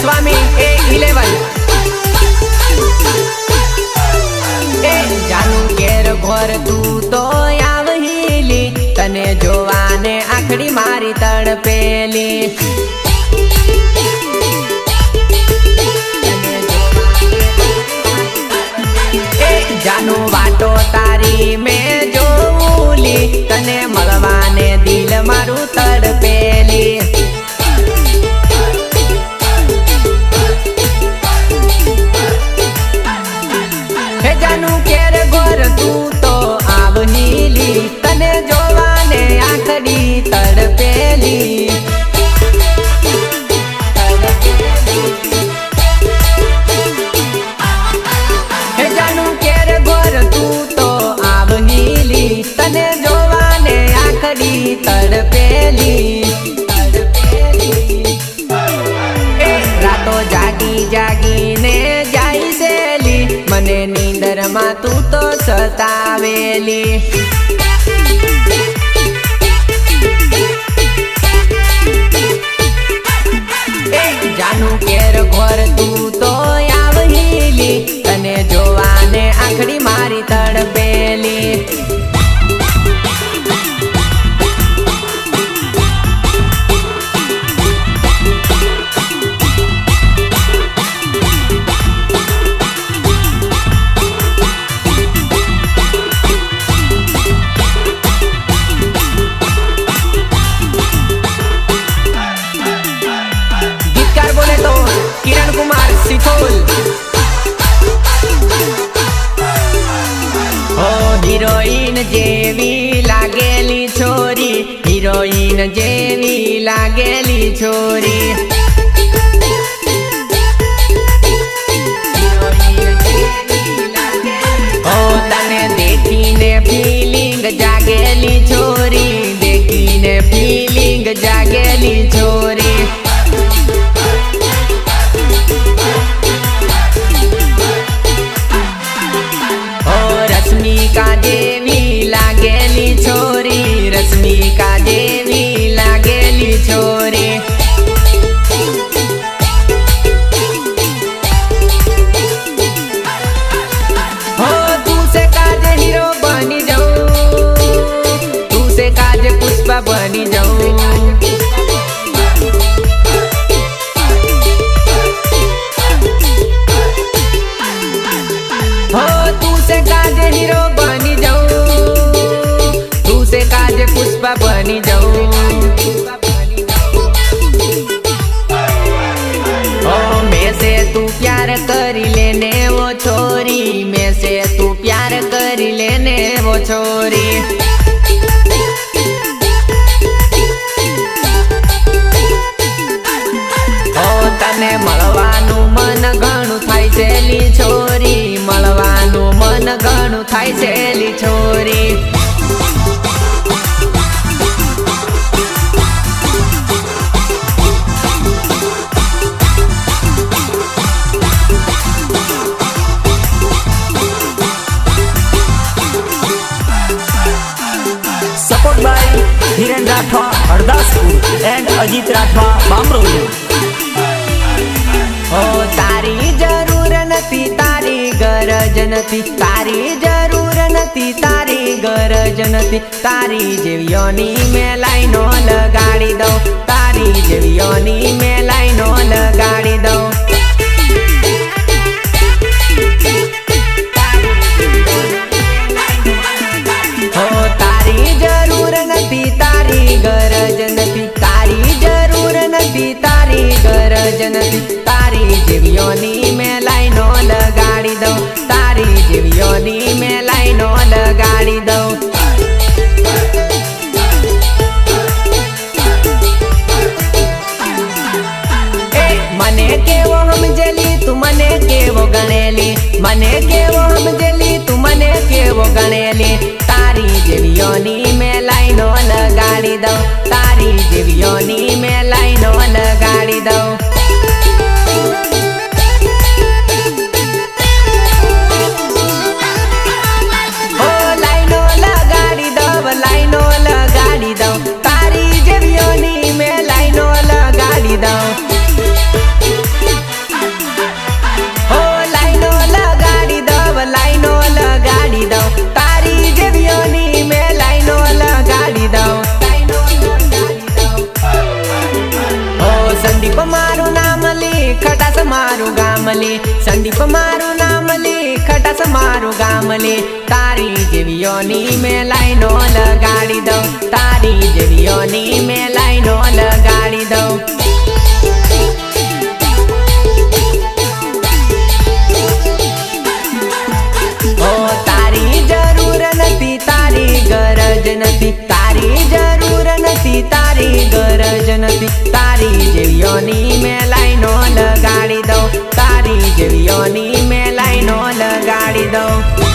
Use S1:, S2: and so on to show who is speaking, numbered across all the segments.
S1: સ્વામી એ eleven એ જાનું ઘેર ઘોર તું તો આવહીલી તને જોવાને આખડી મારી તડપેલી જાનુ વાટો તારી મેં જોઉલી તને મળવાને દિલ મારું તડપેલી તડપેલી તને જોવાને તડપેલી રાતો જાગી જાગીને જાય સેલી મને નીંદરમાં તું તો સતાવેલી ઘોર તું તો આવહેલી તને જોવાને આખડી મારી તડપેલી. જેવી લાગેલી છોરી હિરોઈન જેવી લાગેલી છોરી. કરી લેને મેં તું પ્યાર કરી લેને વો છોરી. તને મળવાનું મન ઘણું થાય છે છોરી. મળવાનું મન ઘણું થાય
S2: છે રાઠવા, હરદાસપુર એન્ડ અજીત રાઠવા, બામરોલી.
S1: ઓ, તારી જરૂર નથી, તારી ગરજ નથી, તારી જરૂર નથી, તારી ગરજ નથી, તારી જેવીઓની મેલાઈ નો લગાડી દઉં, તારી જેવીઓની મેલાઈ નો લગાડી દઉં. મને કેવો ગણેલી? મને કેવો સમજેલી તું મને કેવો ગણેલી? તારી જેવીઓની મેં લાઈનો લગાડી દઉં. તારી જેવીઓની મેં લાઈનો સંદીપ મારું નામ લે, ખટસ મારું ગામ લે. તારી જેવીઓની મેં લાઈનો લગાડી દઉં. તારી જેવીઓની મેં લાઈનો લગાડી દઉં. તારી જેવીઓની મેં લાઈનો લગાડી દઉં. તારી જેવીઓની મેં લાઈનો લગાડી દઉં.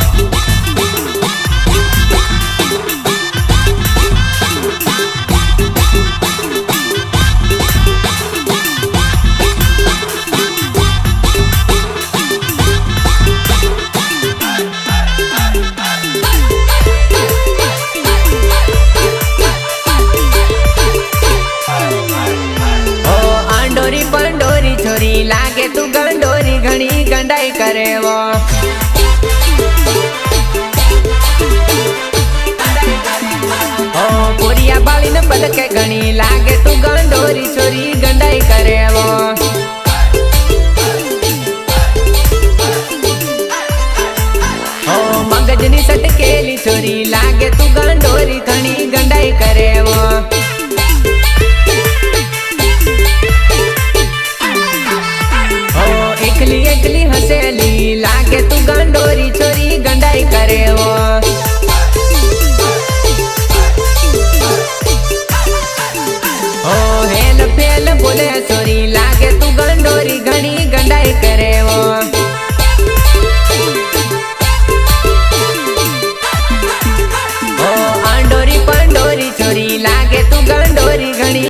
S1: ગંડાઈ કરે વો બાળીને બલકે ઘણી લાગે તું ગંડોરી છોરી ગંડાઈ કરેવો. મગજની સટકેલી છોરી લાગે તું ગંડોરી ઘણી ગંડાઈ કરેવો. એકલી એકલી ગંડાઈ